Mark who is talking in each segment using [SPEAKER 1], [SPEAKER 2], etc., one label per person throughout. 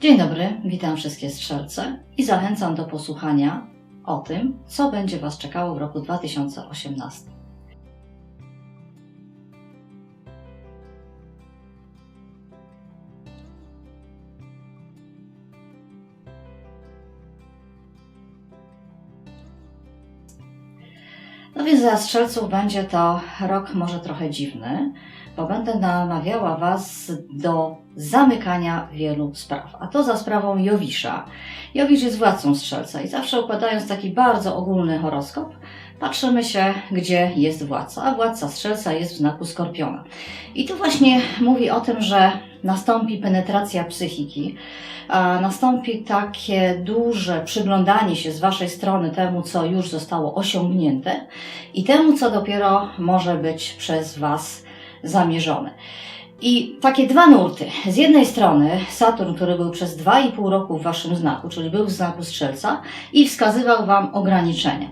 [SPEAKER 1] Dzień dobry, witam wszystkie strzelce i zachęcam do posłuchania o tym, co będzie Was czekało w roku 2018. No więc dla strzelców będzie to rok może trochę dziwny, bo będę namawiała Was do zamykania wielu spraw. A to za sprawą Jowisza. Jowisz jest władcą strzelca i zawsze układając taki bardzo ogólny horoskop, patrzymy się, gdzie jest władca. A władca strzelca jest w znaku skorpiona. I tu właśnie mówi o tym, że nastąpi penetracja psychiki, nastąpi takie duże przyglądanie się z Waszej strony temu, co już zostało osiągnięte i temu, co dopiero może być przez Was zamierzone. I takie dwa nurty. Z jednej strony Saturn, który był przez 2,5 roku w Waszym znaku, czyli był w znaku Strzelca i wskazywał Wam ograniczenia.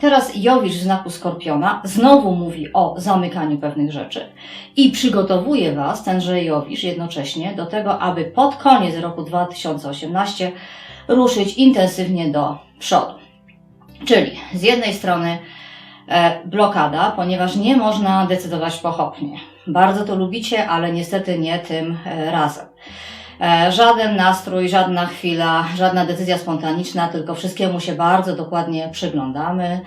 [SPEAKER 1] Teraz Jowisz w znaku Skorpiona znowu mówi o zamykaniu pewnych rzeczy i przygotowuje Was, tenże Jowisz, jednocześnie do tego, aby pod koniec roku 2018 ruszyć intensywnie do przodu. Czyli z jednej strony e, blokada, ponieważ nie można decydować pochopnie. Bardzo to lubicie, ale niestety nie tym e, razem. E, Żaden nastrój, żadna chwila, żadna decyzja spontaniczna, tylko wszystkiemu się bardzo dokładnie przyglądamy,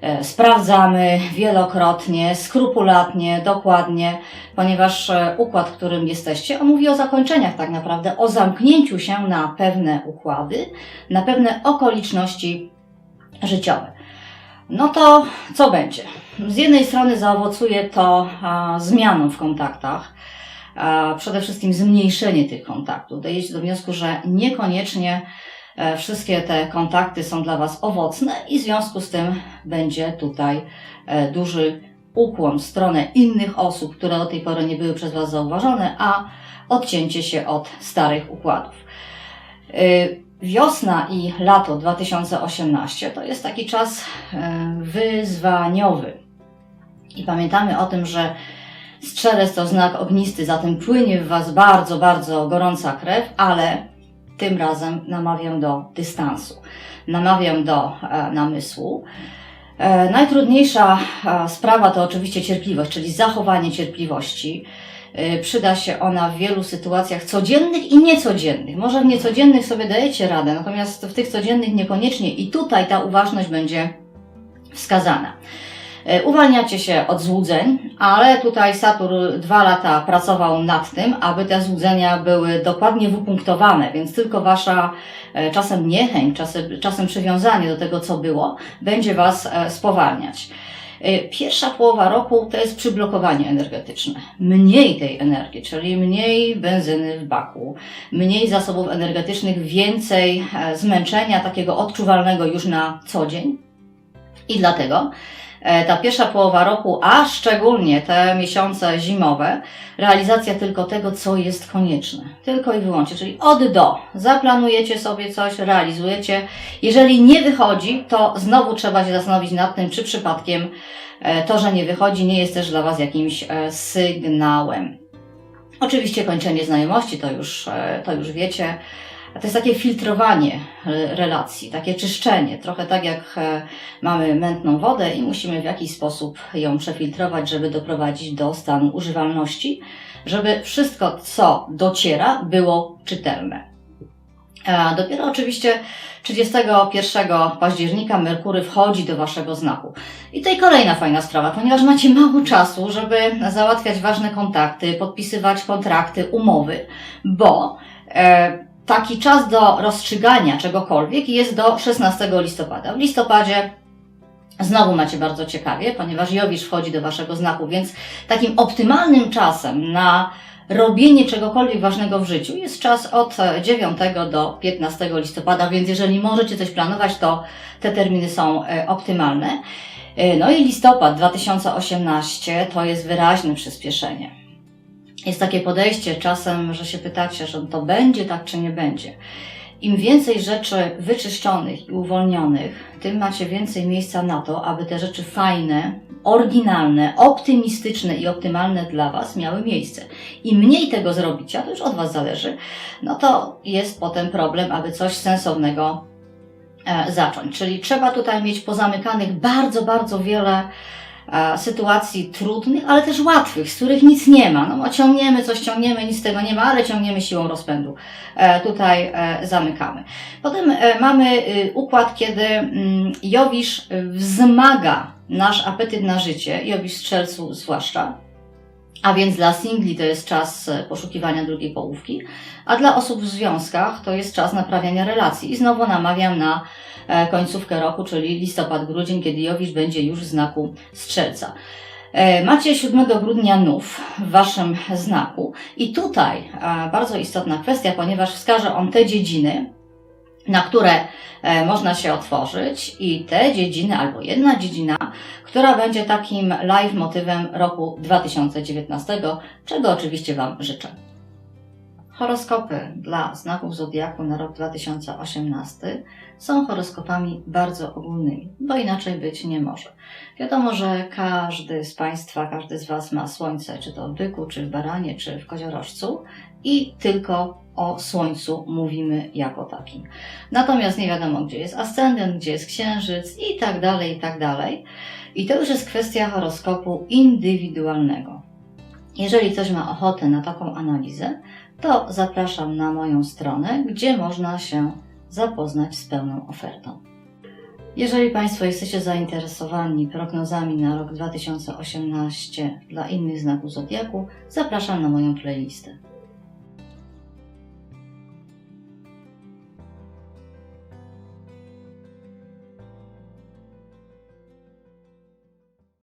[SPEAKER 1] e, sprawdzamy wielokrotnie, skrupulatnie, dokładnie, ponieważ układ, którym jesteście, on mówi o zakończeniach tak naprawdę, o zamknięciu się na pewne układy, na pewne okoliczności życiowe. No to co będzie? Z jednej strony zaowocuje to zmianą w kontaktach, przede wszystkim zmniejszenie tych kontaktów. Dojdziecie do wniosku, że niekoniecznie e, wszystkie te kontakty są dla Was owocne i w związku z tym będzie tutaj e, duży ukłon w stronę innych osób, które do tej pory nie były przez Was zauważone, a odcięcie się od starych układów. Wiosna i lato 2018 to jest taki czas e, wyzwaniowy. I pamiętamy o tym, że strzelec to znak ognisty, zatem płynie w Was bardzo, bardzo gorąca krew, ale tym razem namawiam do dystansu, namawiam do e, namysłu. E, najtrudniejsza sprawa to oczywiście cierpliwość, czyli zachowanie cierpliwości. Y, Przyda się ona w wielu sytuacjach codziennych i niecodziennych. Może w niecodziennych sobie dajecie radę, natomiast w tych codziennych niekoniecznie i tutaj ta uważność będzie wskazana. Y, Uwalniacie się od złudzeń, ale tutaj Saturn dwa lata pracował nad tym, aby te złudzenia były dokładnie wypunktowane, więc tylko wasza e, czasem niechęć, czasem, czasem przywiązanie do tego, co było, będzie was e, spowalniać. Y, Pierwsza połowa roku to jest przyblokowanie energetyczne. Mniej tej energii, czyli mniej benzyny w baku, mniej zasobów energetycznych, więcej e, zmęczenia takiego odczuwalnego już na co dzień. I dlatego e, ta pierwsza połowa roku, a szczególnie te miesiące zimowe, realizacja tylko tego, co jest konieczne. Tylko i wyłącznie, czyli od do. Zaplanujecie sobie coś, realizujecie. Jeżeli nie wychodzi, to znowu trzeba się zastanowić nad tym, czy przypadkiem e, to, że nie wychodzi, nie jest też dla Was jakimś e, sygnałem. Oczywiście kończenie znajomości, to już, e, to już wiecie. To jest takie filtrowanie relacji, takie czyszczenie, trochę tak jak e, mamy mętną wodę i musimy w jakiś sposób ją przefiltrować, żeby doprowadzić do stanu używalności, żeby wszystko, co dociera, było czytelne. A dopiero oczywiście 31 października Merkury wchodzi do Waszego znaku. I tutaj kolejna fajna sprawa, ponieważ macie mało czasu, żeby załatwiać ważne kontakty, podpisywać kontrakty, umowy, bo e, taki czas do rozstrzygania czegokolwiek jest do 16 listopada. W listopadzie Znowu macie bardzo ciekawie, ponieważ Jowisz wchodzi do Waszego znaku, więc takim optymalnym czasem na robienie czegokolwiek ważnego w życiu jest czas od 9 do 15 listopada, więc jeżeli możecie coś planować, to te terminy są e, optymalne. E, No i listopad 2018 to jest wyraźne przyspieszenie. Jest takie podejście czasem, że się pytacie, że to będzie tak czy nie będzie. Im więcej rzeczy wyczyszczonych i uwolnionych, tym macie więcej miejsca na to, aby te rzeczy fajne, oryginalne, optymistyczne i optymalne dla Was miały miejsce. Im mniej tego zrobicie, a to już od Was zależy, no to jest potem problem, aby coś sensownego e, zacząć. Czyli trzeba tutaj mieć pozamykanych bardzo, bardzo wiele sytuacji trudnych, ale też łatwych, z których nic nie ma. No ciągniemy coś, ciągniemy, nic z tego nie ma, ale ciągniemy siłą rozpędu. E, tutaj e, zamykamy. Potem e, mamy układ, kiedy mm, Jowisz wzmaga nasz apetyt na życie, Jowisz strzelcu zwłaszcza. A więc dla singli to jest czas e, poszukiwania drugiej połówki, a dla osób w związkach to jest czas naprawiania relacji. I znowu namawiam na e, końcówkę roku, czyli listopad, grudzień, kiedy Jowisz będzie już w znaku strzelca. E, Macie 7 grudnia nów w waszym znaku i tutaj bardzo istotna kwestia, ponieważ wskaże on te dziedziny, na które e, można się otworzyć i te dziedziny albo jedna dziedzina, która będzie takim live motywem roku 2019, czego oczywiście Wam życzę. Horoskopy dla znaków zodiaku na rok 2018 są horoskopami bardzo ogólnymi, bo inaczej być nie może. Wiadomo, że każdy z Państwa, każdy z Was ma słońce, czy to w byku, czy w baranie, czy w koziorożcu i tylko o słońcu mówimy jako takim. Natomiast nie wiadomo, gdzie jest ascendent, gdzie jest księżyc i tak dalej, i tak dalej. I to już jest kwestia horoskopu indywidualnego. Jeżeli ktoś ma ochotę na taką analizę, to zapraszam na moją stronę, gdzie można się zapoznać z pełną ofertą. Jeżeli Państwo jesteście zainteresowani prognozami na rok 2018 dla innych znaków zodiaku, zapraszam na moją playlistę.